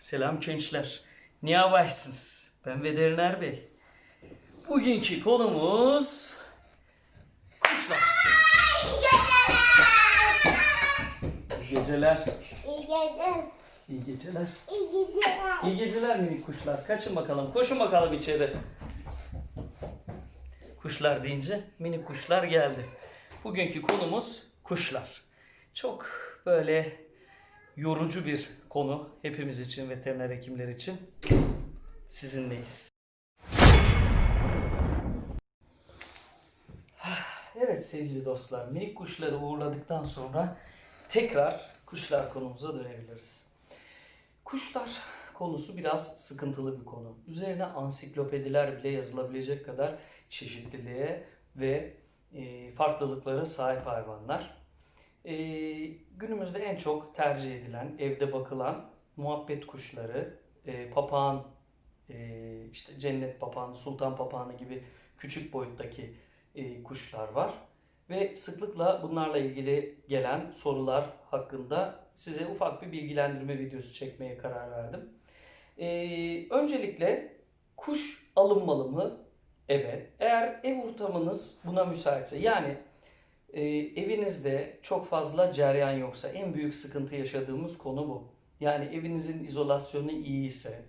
Selam gençler. Ne yaparsınız? Ben veteriner bey. Bugünkü konumuz kuşlar. İyi geceler. İyi geceler. İyi geceler. İyi geceler. İyi geceler minik kuşlar. Kaçın bakalım. Koşun bakalım içeri. Kuşlar deyince minik kuşlar geldi. Bugünkü konumuz kuşlar. Çok böyle yorucu bir konu hepimiz için, veteriner hekimler için. Sizinleyiz. Evet sevgili dostlar, minik kuşları uğurladıktan sonra tekrar kuşlar konumuza dönebiliriz. Kuşlar konusu biraz sıkıntılı bir konu. Üzerine ansiklopediler bile yazılabilecek kadar çeşitliliğe ve e, farklılıklara sahip hayvanlar. E, günümüzde en çok tercih edilen, evde bakılan muhabbet kuşları, e, papağan, e, işte cennet papağanı, sultan papağanı gibi küçük boyuttaki e, kuşlar var. Ve sıklıkla bunlarla ilgili gelen sorular hakkında size ufak bir bilgilendirme videosu çekmeye karar verdim. Ee, öncelikle kuş alınmalı mı? Evet. Eğer ev ortamınız buna müsaitse yani e, evinizde çok fazla cereyan yoksa en büyük sıkıntı yaşadığımız konu bu. Yani evinizin izolasyonu iyi ise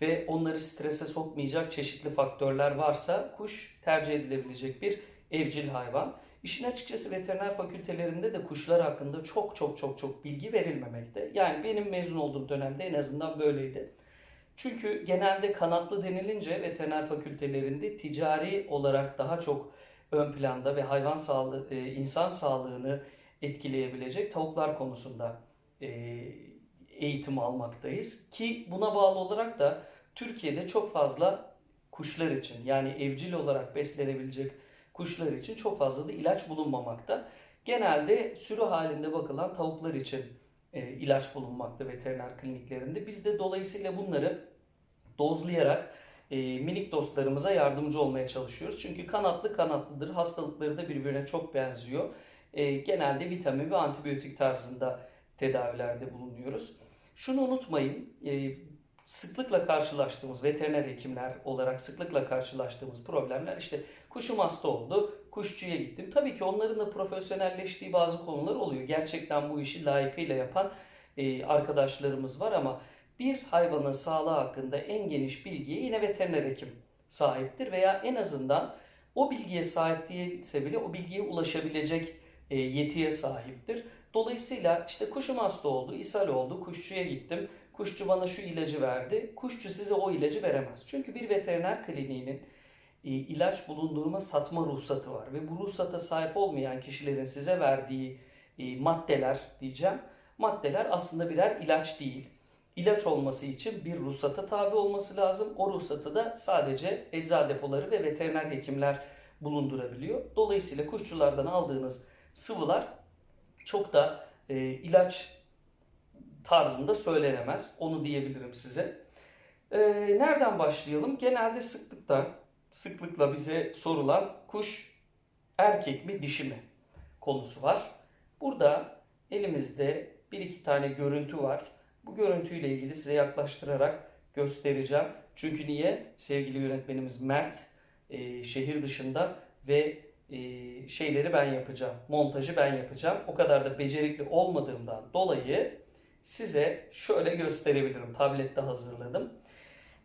ve onları strese sokmayacak çeşitli faktörler varsa kuş tercih edilebilecek bir evcil hayvan. İşin açıkçası veteriner fakültelerinde de kuşlar hakkında çok çok çok çok bilgi verilmemekte. Yani benim mezun olduğum dönemde en azından böyleydi. Çünkü genelde kanatlı denilince veteriner fakültelerinde ticari olarak daha çok ön planda ve hayvan sağlığı, e, insan sağlığını etkileyebilecek tavuklar konusunda e, eğitim almaktayız. Ki buna bağlı olarak da Türkiye'de çok fazla kuşlar için yani evcil olarak beslenebilecek kuşlar için çok fazla da ilaç bulunmamakta. Genelde sürü halinde bakılan tavuklar için e, ilaç bulunmakta veteriner kliniklerinde. Biz de dolayısıyla bunları dozlayarak e, minik dostlarımıza yardımcı olmaya çalışıyoruz. Çünkü kanatlı kanatlıdır. Hastalıkları da birbirine çok benziyor. E, genelde vitamin ve antibiyotik tarzında tedavilerde bulunuyoruz. Şunu unutmayın. E, sıklıkla karşılaştığımız veteriner hekimler olarak sıklıkla karşılaştığımız problemler işte kuşum hasta oldu, kuşçuya gittim. Tabii ki onların da profesyonelleştiği bazı konular oluyor. Gerçekten bu işi layıkıyla yapan e, arkadaşlarımız var ama bir hayvanın sağlığı hakkında en geniş bilgiye yine veteriner hekim sahiptir veya en azından o bilgiye sahip değilse bile o bilgiye ulaşabilecek e, yetiye sahiptir. Dolayısıyla işte kuşum hasta oldu, ishal oldu, kuşçuya gittim. Kuşçu bana şu ilacı verdi. Kuşçu size o ilacı veremez. Çünkü bir veteriner kliniğinin e, ilaç bulundurma satma ruhsatı var ve bu ruhsata sahip olmayan kişilerin size verdiği e, maddeler diyeceğim. Maddeler aslında birer ilaç değil. İlaç olması için bir ruhsata tabi olması lazım. O ruhsatı da sadece eczacı depoları ve veteriner hekimler bulundurabiliyor. Dolayısıyla kuşçulardan aldığınız sıvılar çok da e, ilaç tarzında söylenemez. Onu diyebilirim size. E, nereden başlayalım? Genelde sıklıkla sıklıkla bize sorulan kuş erkek mi dişi mi konusu var. Burada elimizde bir iki tane görüntü var. Bu görüntüyle ilgili size yaklaştırarak göstereceğim. Çünkü niye? Sevgili yönetmenimiz Mert e, şehir dışında ve e, şeyleri ben yapacağım. Montajı ben yapacağım. O kadar da becerikli olmadığımdan dolayı size şöyle gösterebilirim. Tablette hazırladım.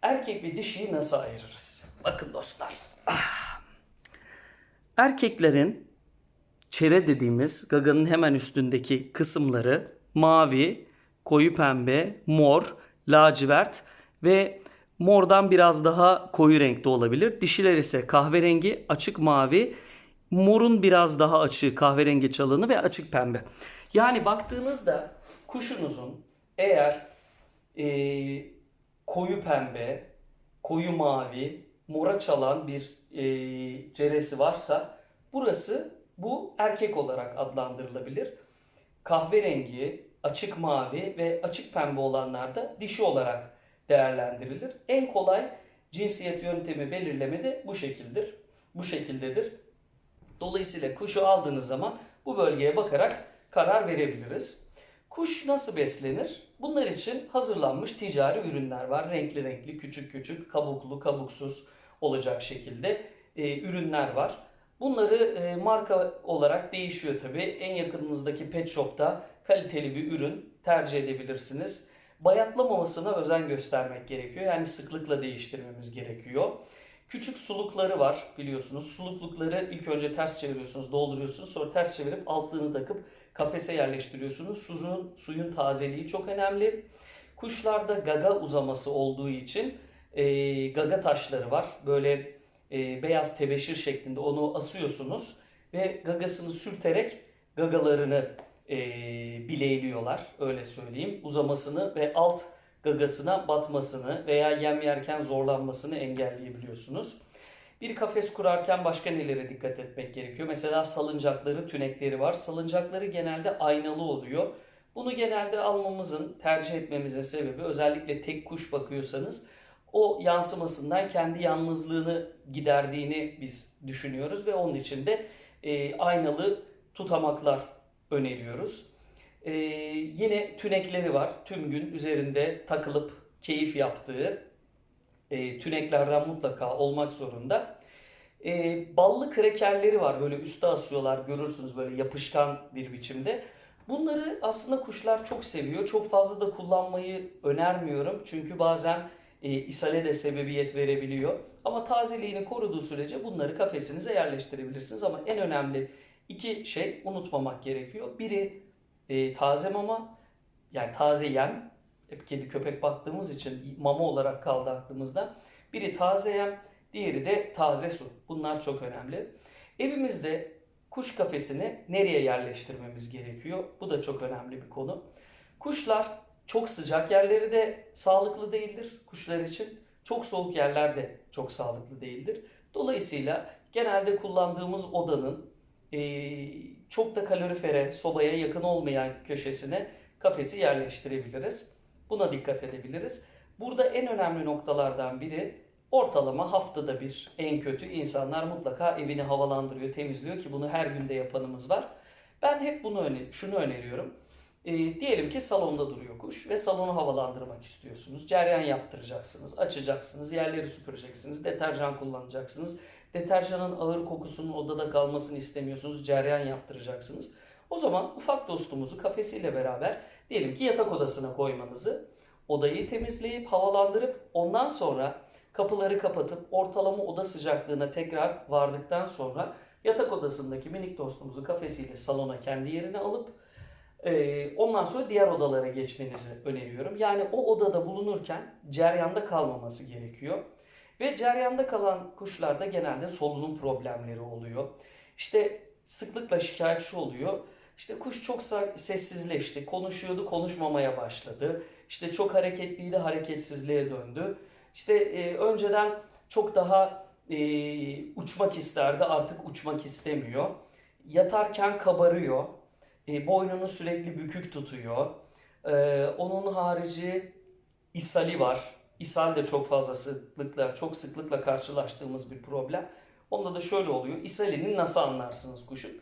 Erkek ve dişiyi nasıl ayırırız? Bakın dostlar. Ah. Erkeklerin çere dediğimiz gaganın hemen üstündeki kısımları mavi, koyu pembe, mor, lacivert ve mordan biraz daha koyu renkte olabilir. Dişiler ise kahverengi, açık mavi, morun biraz daha açığı kahverengi çalını ve açık pembe. Yani baktığınızda kuşunuzun eğer e, koyu pembe, koyu mavi, mora çalan bir e, ceresi varsa burası bu erkek olarak adlandırılabilir. Kahverengi, açık mavi ve açık pembe olanlar da dişi olarak değerlendirilir. En kolay cinsiyet yöntemi belirleme de bu şekildir. Bu şekildedir. Dolayısıyla kuşu aldığınız zaman bu bölgeye bakarak karar verebiliriz. Kuş nasıl beslenir? Bunlar için hazırlanmış ticari ürünler var. Renkli renkli, küçük küçük, kabuklu, kabuksuz olacak şekilde e, ürünler var. Bunları e, marka olarak değişiyor tabii. En yakınınızdaki pet shop'ta kaliteli bir ürün tercih edebilirsiniz. Bayatlamamasına özen göstermek gerekiyor. Yani sıklıkla değiştirmemiz gerekiyor. Küçük sulukları var biliyorsunuz. Suluklukları ilk önce ters çeviriyorsunuz, dolduruyorsunuz. Sonra ters çevirip altlığını takıp kafese yerleştiriyorsunuz. Suyun, suyun tazeliği çok önemli. Kuşlarda gaga uzaması olduğu için e, gaga taşları var. Böyle e, beyaz tebeşir şeklinde onu asıyorsunuz ve gagasını sürterek gagalarını e, bileyliyorlar öyle söyleyeyim. Uzamasını ve alt gagasına batmasını veya yem yerken zorlanmasını engelleyebiliyorsunuz. Bir kafes kurarken başka nelere dikkat etmek gerekiyor? Mesela salıncakları, tünekleri var. Salıncakları genelde aynalı oluyor. Bunu genelde almamızın, tercih etmemizin sebebi özellikle tek kuş bakıyorsanız o yansımasından kendi yalnızlığını giderdiğini biz düşünüyoruz ve onun için de e, aynalı tutamaklar öneriyoruz. E, yine tünekleri var. Tüm gün üzerinde takılıp keyif yaptığı e, tüneklerden mutlaka olmak zorunda. E, ballı krekerleri var. Böyle üste asıyorlar. Görürsünüz böyle yapışkan bir biçimde. Bunları aslında kuşlar çok seviyor. Çok fazla da kullanmayı önermiyorum. Çünkü bazen e, ishale de sebebiyet verebiliyor. Ama tazeliğini koruduğu sürece bunları kafesinize yerleştirebilirsiniz. Ama en önemli iki şey unutmamak gerekiyor. Biri e, taze mama, yani taze yem. Hep kedi köpek baktığımız için mama olarak kaldı aklımızda. Biri taze yem, diğeri de taze su. Bunlar çok önemli. Evimizde kuş kafesini nereye yerleştirmemiz gerekiyor? Bu da çok önemli bir konu. Kuşlar çok sıcak yerleri de sağlıklı değildir kuşlar için. Çok soğuk yerler de çok sağlıklı değildir. Dolayısıyla genelde kullandığımız odanın e, çok da kalorifere, sobaya yakın olmayan köşesine kafesi yerleştirebiliriz. Buna dikkat edebiliriz. Burada en önemli noktalardan biri ortalama haftada bir en kötü insanlar mutlaka evini havalandırıyor, temizliyor ki bunu her günde yapanımız var. Ben hep bunu şunu öneriyorum. E, diyelim ki salonda duruyor kuş ve salonu havalandırmak istiyorsunuz. Ceryan yaptıracaksınız, açacaksınız, yerleri süpüreceksiniz, deterjan kullanacaksınız. Deterjanın ağır kokusunun odada kalmasını istemiyorsunuz, ceryan yaptıracaksınız. O zaman ufak dostumuzu kafesiyle beraber diyelim ki yatak odasına koymanızı, odayı temizleyip havalandırıp ondan sonra kapıları kapatıp ortalama oda sıcaklığına tekrar vardıktan sonra yatak odasındaki minik dostumuzu kafesiyle salona kendi yerine alıp ee, ondan sonra diğer odalara geçmenizi öneriyorum. Yani o odada bulunurken ceryanda kalmaması gerekiyor. Ve ceryanda kalan kuşlarda genelde solunum problemleri oluyor. İşte sıklıkla şikayetçi oluyor. İşte kuş çok sessizleşti, konuşuyordu, konuşmamaya başladı. İşte çok hareketliydi, hareketsizliğe döndü. İşte e, önceden çok daha e, uçmak isterdi, artık uçmak istemiyor. Yatarken kabarıyor. E, boynunu sürekli bükük tutuyor. E, onun harici ishali var. İshal de çok fazla sıklıkla, çok sıklıkla karşılaştığımız bir problem. Onda da şöyle oluyor. İshalini nasıl anlarsınız kuşun?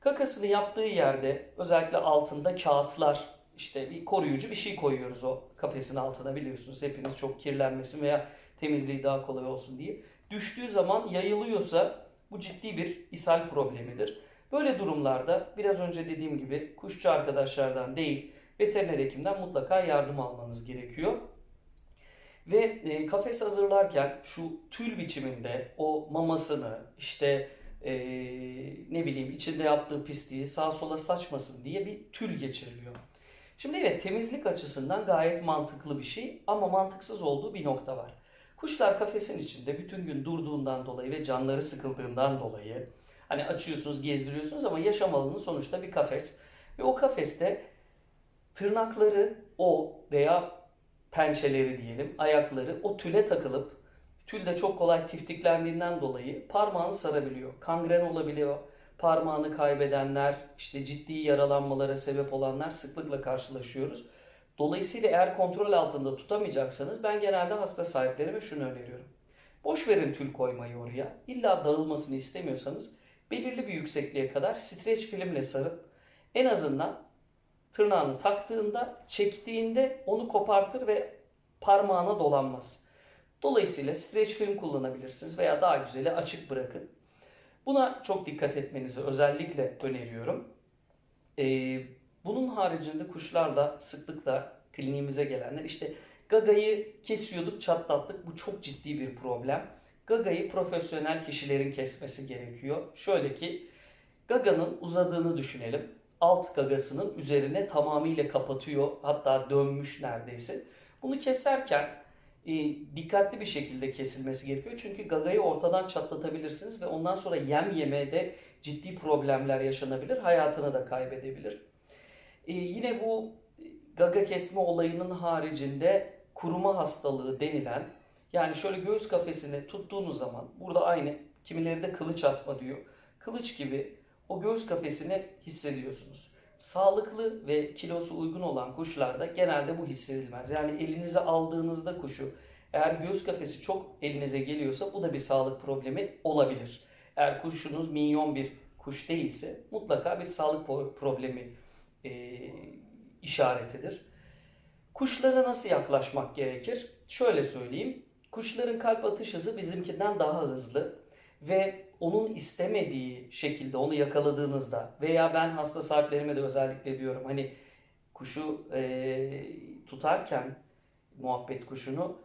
Kakasını yaptığı yerde özellikle altında kağıtlar, işte bir koruyucu bir şey koyuyoruz o kafesin altına biliyorsunuz. Hepiniz çok kirlenmesin veya temizliği daha kolay olsun diye. Düştüğü zaman yayılıyorsa bu ciddi bir ishal problemidir. Böyle durumlarda biraz önce dediğim gibi kuşçu arkadaşlardan değil veteriner hekimden mutlaka yardım almanız gerekiyor. Ve e, kafes hazırlarken şu tül biçiminde o mamasını işte e, ne bileyim içinde yaptığı pisliği sağa sola saçmasın diye bir tül geçiriliyor. Şimdi evet temizlik açısından gayet mantıklı bir şey ama mantıksız olduğu bir nokta var. Kuşlar kafesin içinde bütün gün durduğundan dolayı ve canları sıkıldığından dolayı Hani açıyorsunuz, gezdiriyorsunuz ama yaşam alanı sonuçta bir kafes. Ve o kafeste tırnakları o veya pençeleri diyelim, ayakları o tüle takılıp tül de çok kolay tiftiklendiğinden dolayı parmağını sarabiliyor. Kangren olabiliyor. Parmağını kaybedenler, işte ciddi yaralanmalara sebep olanlar sıklıkla karşılaşıyoruz. Dolayısıyla eğer kontrol altında tutamayacaksanız ben genelde hasta sahiplerime şunu öneriyorum. Boş verin tül koymayı oraya. İlla dağılmasını istemiyorsanız belirli bir yüksekliğe kadar streç filmle sarıp en azından tırnağını taktığında, çektiğinde onu kopartır ve parmağına dolanmaz. Dolayısıyla streç film kullanabilirsiniz veya daha güzeli açık bırakın. Buna çok dikkat etmenizi özellikle öneriyorum. Ee, bunun haricinde kuşlarla sıklıkla kliniğimize gelenler işte gagayı kesiyorduk çatlattık bu çok ciddi bir problem. Gagayı profesyonel kişilerin kesmesi gerekiyor. Şöyle ki gaganın uzadığını düşünelim. Alt gagasının üzerine tamamıyla kapatıyor hatta dönmüş neredeyse. Bunu keserken e, dikkatli bir şekilde kesilmesi gerekiyor. Çünkü gagayı ortadan çatlatabilirsiniz ve ondan sonra yem yemede ciddi problemler yaşanabilir. Hayatını da kaybedebilir. E, yine bu gaga kesme olayının haricinde kuruma hastalığı denilen yani şöyle göğüs kafesini tuttuğunuz zaman burada aynı kimileri de kılıç atma diyor. Kılıç gibi o göğüs kafesini hissediyorsunuz. Sağlıklı ve kilosu uygun olan kuşlarda genelde bu hissedilmez. Yani elinize aldığınızda kuşu eğer göğüs kafesi çok elinize geliyorsa bu da bir sağlık problemi olabilir. Eğer kuşunuz minyon bir kuş değilse mutlaka bir sağlık problemi e, işaretidir. Kuşlara nasıl yaklaşmak gerekir? Şöyle söyleyeyim. Kuşların kalp atış hızı bizimkinden daha hızlı ve onun istemediği şekilde onu yakaladığınızda veya ben hasta sahiplerime de özellikle diyorum hani kuşu e, tutarken muhabbet kuşunu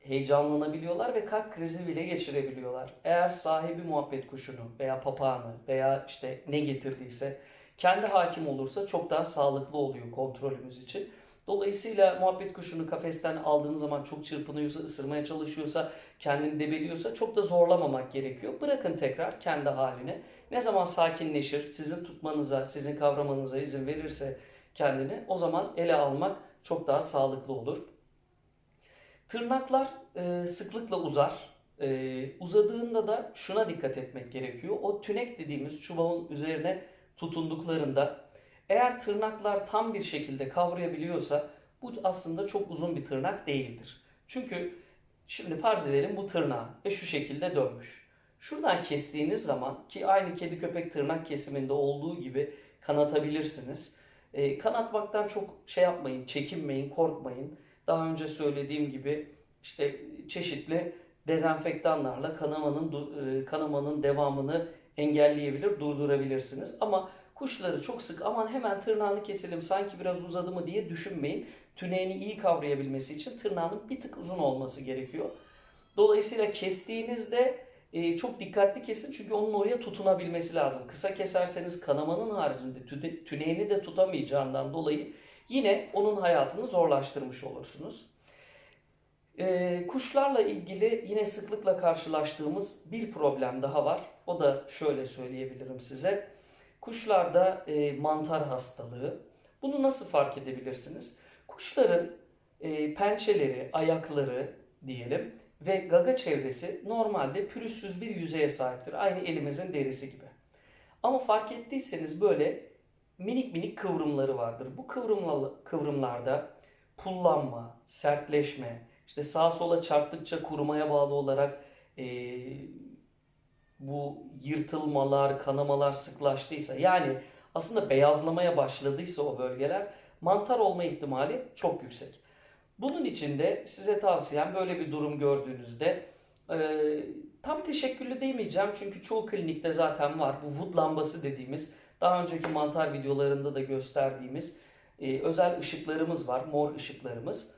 heyecanlanabiliyorlar ve kalp krizi bile geçirebiliyorlar. Eğer sahibi muhabbet kuşunu veya papağanı veya işte ne getirdiyse kendi hakim olursa çok daha sağlıklı oluyor kontrolümüz için. Dolayısıyla muhabbet kuşunu kafesten aldığınız zaman çok çırpınıyorsa, ısırmaya çalışıyorsa, kendini debeliyorsa çok da zorlamamak gerekiyor. Bırakın tekrar kendi haline. Ne zaman sakinleşir, sizin tutmanıza, sizin kavramanıza izin verirse kendini o zaman ele almak çok daha sağlıklı olur. Tırnaklar e, sıklıkla uzar. E, uzadığında da şuna dikkat etmek gerekiyor. O tünek dediğimiz çubuğun üzerine tutunduklarında eğer tırnaklar tam bir şekilde kavrayabiliyorsa bu aslında çok uzun bir tırnak değildir. Çünkü şimdi farz edelim bu tırnağı ve şu şekilde dönmüş. Şuradan kestiğiniz zaman ki aynı kedi köpek tırnak kesiminde olduğu gibi kanatabilirsiniz. E, kanatmaktan çok şey yapmayın, çekinmeyin, korkmayın. Daha önce söylediğim gibi işte çeşitli dezenfektanlarla kanamanın e, kanamanın devamını engelleyebilir, durdurabilirsiniz. Ama kuşları çok sık aman hemen tırnağını keselim sanki biraz uzadı mı diye düşünmeyin. Tüneğini iyi kavrayabilmesi için tırnağının bir tık uzun olması gerekiyor. Dolayısıyla kestiğinizde e, çok dikkatli kesin çünkü onun oraya tutunabilmesi lazım. Kısa keserseniz kanamanın haricinde tüne- tüneğini de tutamayacağından dolayı yine onun hayatını zorlaştırmış olursunuz. E, kuşlarla ilgili yine sıklıkla karşılaştığımız bir problem daha var. O da şöyle söyleyebilirim size. Kuşlarda e, mantar hastalığı. Bunu nasıl fark edebilirsiniz? Kuşların e, pençeleri, ayakları diyelim ve gaga çevresi normalde pürüzsüz bir yüzeye sahiptir. Aynı elimizin derisi gibi. Ama fark ettiyseniz böyle minik minik kıvrımları vardır. Bu kıvrımla, kıvrımlarda pullanma, sertleşme, işte sağa sola çarptıkça kurumaya bağlı olarak e, bu yırtılmalar, kanamalar sıklaştıysa yani aslında beyazlamaya başladıysa o bölgeler mantar olma ihtimali çok yüksek. Bunun için de size tavsiyem böyle bir durum gördüğünüzde e, tam teşekküllü demeyeceğim çünkü çoğu klinikte zaten var. Bu wood lambası dediğimiz daha önceki mantar videolarında da gösterdiğimiz e, özel ışıklarımız var. Mor ışıklarımız.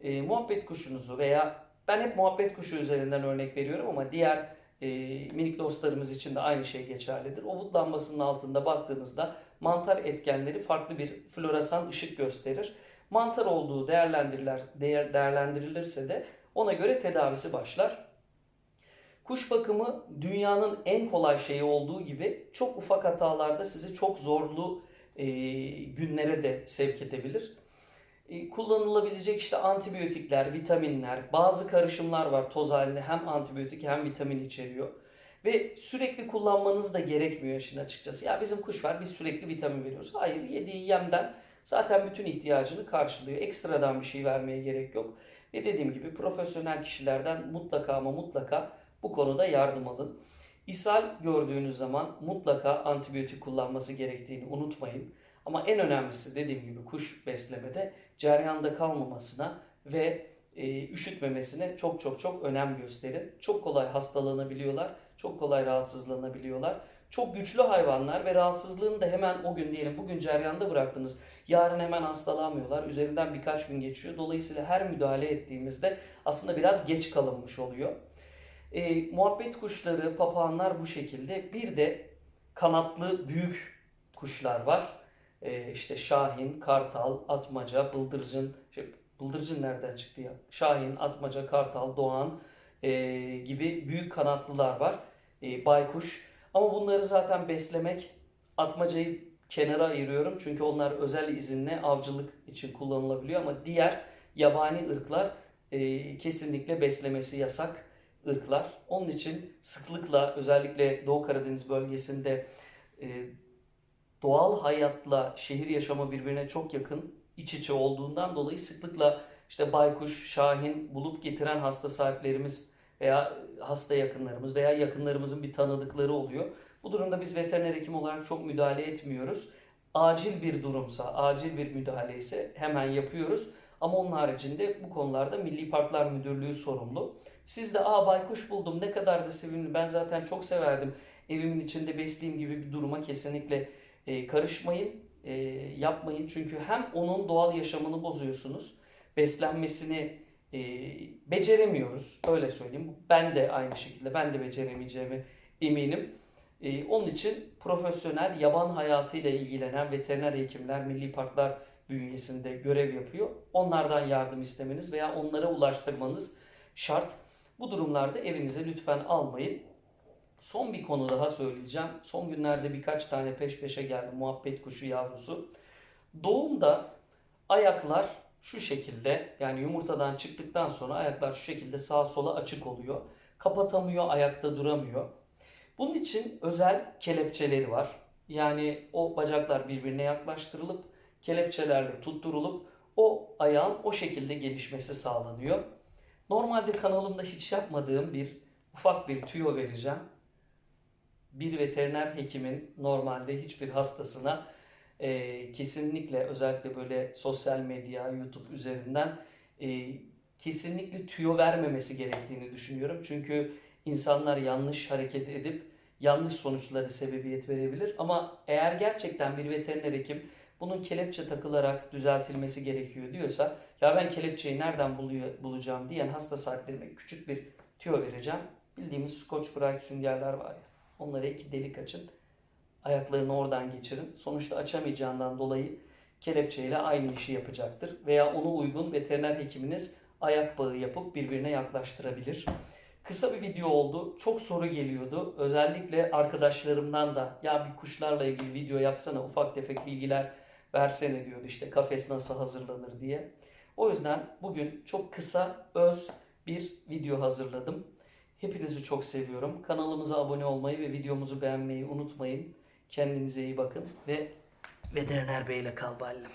E, muhabbet kuşunuzu veya ben hep muhabbet kuşu üzerinden örnek veriyorum ama diğer e, minik dostlarımız için de aynı şey geçerlidir. O wood lambasının altında baktığınızda mantar etkenleri farklı bir floresan ışık gösterir. Mantar olduğu değerlendirilir, değer, değerlendirilirse de ona göre tedavisi başlar. Kuş bakımı dünyanın en kolay şeyi olduğu gibi çok ufak hatalarda sizi çok zorlu e, günlere de sevk edebilir. E, kullanılabilecek işte antibiyotikler, vitaminler, bazı karışımlar var toz halinde hem antibiyotik hem vitamin içeriyor. Ve sürekli kullanmanız da gerekmiyor işin açıkçası. Ya bizim kuş var biz sürekli vitamin veriyoruz. Hayır yediği yemden zaten bütün ihtiyacını karşılıyor. Ekstradan bir şey vermeye gerek yok. Ve dediğim gibi profesyonel kişilerden mutlaka ama mutlaka bu konuda yardım alın. İshal gördüğünüz zaman mutlaka antibiyotik kullanması gerektiğini unutmayın. Ama en önemlisi dediğim gibi kuş beslemede ceryanda kalmamasına ve e, üşütmemesine çok çok çok önem gösterin. Çok kolay hastalanabiliyorlar, çok kolay rahatsızlanabiliyorlar. Çok güçlü hayvanlar ve rahatsızlığını da hemen o gün diyelim bugün ceryanda bıraktınız. Yarın hemen hastalanmıyorlar. Üzerinden birkaç gün geçiyor. Dolayısıyla her müdahale ettiğimizde aslında biraz geç kalınmış oluyor. E, muhabbet kuşları, papağanlar bu şekilde. Bir de kanatlı büyük kuşlar var. E, işte şahin, kartal, atmaca, bıldırcın. Şey, bıldırcın nereden çıktı ya? Şahin, atmaca, kartal, doğan e, gibi büyük kanatlılar var. E, baykuş. Ama bunları zaten beslemek, atmacayı kenara ayırıyorum. Çünkü onlar özel izinle avcılık için kullanılabiliyor. Ama diğer yabani ırklar e, kesinlikle beslemesi yasak ırklar. Onun için sıklıkla özellikle Doğu Karadeniz bölgesinde e, doğal hayatla şehir yaşamı birbirine çok yakın iç içe olduğundan dolayı sıklıkla işte baykuş, şahin bulup getiren hasta sahiplerimiz veya hasta yakınlarımız veya yakınlarımızın bir tanıdıkları oluyor. Bu durumda biz veteriner hekim olarak çok müdahale etmiyoruz. Acil bir durumsa, acil bir müdahale ise hemen yapıyoruz. Ama onun haricinde bu konularda Milli Parklar Müdürlüğü sorumlu. Siz de aa baykuş buldum ne kadar da sevimli ben zaten çok severdim evimin içinde besleyeyim gibi bir duruma kesinlikle e, karışmayın, e, yapmayın. Çünkü hem onun doğal yaşamını bozuyorsunuz, beslenmesini e, beceremiyoruz öyle söyleyeyim. Ben de aynı şekilde ben de beceremeyeceğimi eminim. E, onun için profesyonel yaban hayatıyla ilgilenen veteriner hekimler, milli parklar bünyesinde görev yapıyor. Onlardan yardım istemeniz veya onlara ulaştırmanız şart. Bu durumlarda evinize lütfen almayın. Son bir konu daha söyleyeceğim. Son günlerde birkaç tane peş peşe geldi muhabbet kuşu yavrusu. Doğumda ayaklar şu şekilde yani yumurtadan çıktıktan sonra ayaklar şu şekilde sağa sola açık oluyor. Kapatamıyor, ayakta duramıyor. Bunun için özel kelepçeleri var. Yani o bacaklar birbirine yaklaştırılıp kelepçelerle tutturulup o ayağın o şekilde gelişmesi sağlanıyor. Normalde kanalımda hiç yapmadığım bir ufak bir tüyo vereceğim. Bir veteriner hekimin normalde hiçbir hastasına e, kesinlikle özellikle böyle sosyal medya, YouTube üzerinden e, kesinlikle tüyo vermemesi gerektiğini düşünüyorum. Çünkü insanlar yanlış hareket edip yanlış sonuçlara sebebiyet verebilir. Ama eğer gerçekten bir veteriner hekim bunun kelepçe takılarak düzeltilmesi gerekiyor diyorsa ya ben kelepçeyi nereden buluyor, bulacağım diyen hasta sahiplerine küçük bir tüyo vereceğim. Bildiğimiz Scotch Brite süngerler var ya. Onlara iki delik açın. Ayaklarını oradan geçirin. Sonuçta açamayacağından dolayı kelepçeyle aynı işi yapacaktır. Veya ona uygun veteriner hekiminiz ayak bağı yapıp birbirine yaklaştırabilir. Kısa bir video oldu. Çok soru geliyordu. Özellikle arkadaşlarımdan da ya bir kuşlarla ilgili video yapsana ufak tefek bilgiler versene diyordu işte kafes nasıl hazırlanır diye. O yüzden bugün çok kısa öz bir video hazırladım. Hepinizi çok seviyorum. Kanalımıza abone olmayı ve videomuzu beğenmeyi unutmayın. Kendinize iyi bakın ve veteriner beyle kal ballim.